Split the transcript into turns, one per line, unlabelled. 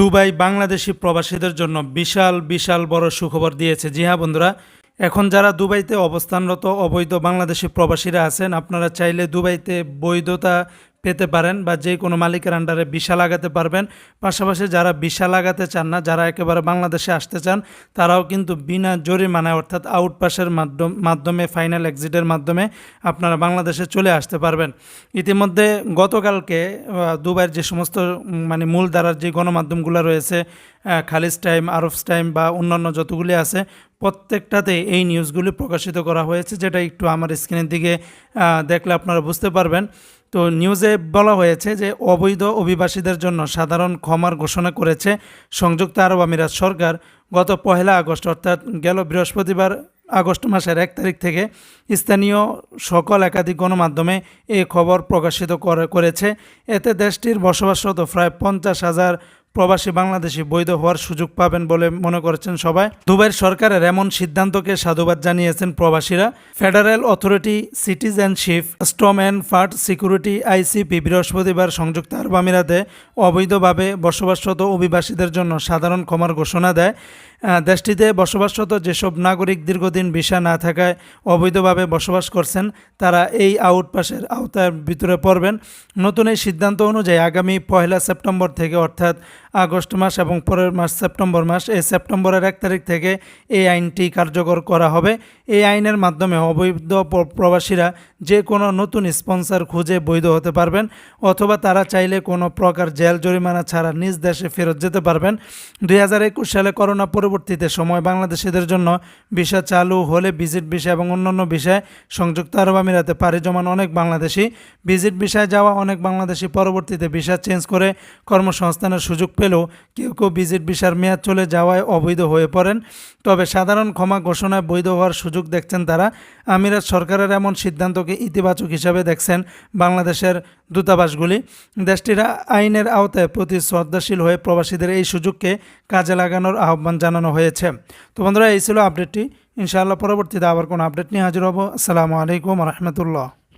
Dubai Bangladeshi প্রবাসীদের জন্য বিশাল বিশাল বড় সুখবর দিয়েছে। জি হ্যাঁ বন্ধুরা, এখন যারা দুবাইতে অবস্থানরত অবৈধ বাংলাদেশি প্রবাসীরা আছেন, আপনারা চাইলে দুবাইতে বৈধতা পেতে পারেন বা যে কোনো মালিকের আন্ডারে ভিসা লাগাতে পারবেন। পাশাপাশি যারা ভিসা লাগাতে চান না, যারা একেবারে বাংলাদেশে আসতে চান, তারাও কিন্তু বিনা জরিমানায়, অর্থাৎ আউটপাসের মাধ্যম মাধ্যমে ফাইনাল এক্সিটের মাধ্যমে আপনারা বাংলাদেশে চলে আসতে পারবেন। ইতিমধ্যে গতকালকে দুবাইয়ের যে সমস্ত মানে মূল ধারার যে গণমাধ্যমগুলো রয়েছে খালিজ টাইম আরফস টাইম বা অন্যান্য যতগুলি আছে, প্রত্যেকটাতে এই নিউজগুলি প্রকাশিত করা হয়েছে, যেটা একটু আমার স্ক্রিনের দিকে দেখলে আপনারা বুঝতে পারবেন। তো নিউজে বলা হয়েছে যে অবৈধ অভিবাসীদের জন্য সাধারণ ক্ষমার ঘোষণা করেছে সংযুক্ত আরব আমিরাত সরকার। গত পহেলা আগস্ট, অর্থাৎ গেল বৃহস্পতিবার আগস্ট মাসের এক তারিখ থেকে স্থানীয় সকল একাধিক গণমাধ্যমে এই খবর প্রকাশিত করে, করেছে। এতে দেশটির বসবাসরত প্রায় পঞ্চাশ হাজার প্রবাসী বাংলাদেশি বৈধ হওয়ার সুযোগ পাবেন বলে মনে করছেন সবাই। দুবাইয়ের সরকারের এমন সিদ্ধান্তকে সাধুবাদ জানিয়েছেন প্রবাসীরা। Federal authority, citizenship, customs and port security, ICP বৃহস্পতিবার সংযুক্ত আরব আমিরাতে অবৈধভাবে বসবাসরত অভিবাসীদের জন্য সাধারণ ক্ষমার ঘোষণা দেয়। দেশটিতে বসবাসরত যেসব নাগরিক দীর্ঘদিন ভিসা না থাকায় অবৈধভাবে বসবাস করছেন, তারা এই আউটপাসের আওতার ভিতরে পড়বেন। নতুন এই সিদ্ধান্ত অনুযায়ী আগামী পয়লা সেপ্টেম্বর থেকে অর্থাৎ আগস্ট মাস এবং পরের মাস সেপ্টেম্বর মাস। এই সেপ্টেম্বরের এক তারিখ থেকে এই আইনটি কার্যকর করা হবে। এই আইনের মাধ্যমে অবৈধ প্রবাসীরা যে কোনো নতুন স্পন্সর খুঁজে বৈধ হতে পারবেন অথবা তারা চাইলে কোনো প্রকার জেল, জরিমানা ছাড়া নিজ দেশে ফেরত যেতে পারবেন। দুই হাজার একুশ সালে করোনা পরবর্তীতে সময় বাংলাদেশিদের জন্য ভিসা চালু হলে ভিজিট ভিসা এবং অন্যান্য বিষয়ে সংযুক্ত আরব আমিরাতে পাড়ি জমান অনেক বাংলাদেশি। ভিজিট ভিসায় যাওয়া অনেক বাংলাদেশি পরবর্তীতে ভিসা চেঞ্জ করে কর্মসংস্থানের সুযোগ পেলেও কেউ কেউ ভিজিট ভিসার মেয়াদ চলে যাওয়ায় অবৈধ হয়ে পড়েন। তবে সাধারণ ক্ষমা ঘোষণায় বৈধ হওয়ার সুযোগ দেখছেন তারা। আমিরাত সরকারের এমন সিদ্ধান্তকে ইতিবাচক হিসাবে দেখছেন বাংলাদেশের দূতাবাসগুলি। দেশটির আইনের আওতায় প্রতি শ্রদ্ধাশীল হয়ে প্রবাসীদের এই সুযোগকে কাজে লাগানোর আহ্বান জানানো হয়েছে। তো বন্ধুরা, এই ছিল আপডেটটি। ইনশাআল্লাহ পরবর্তীতে আবার কোনো আপডেট নিয়ে হাজির হব। আসসালামু আলাইকুম রহমতুল্লাহ।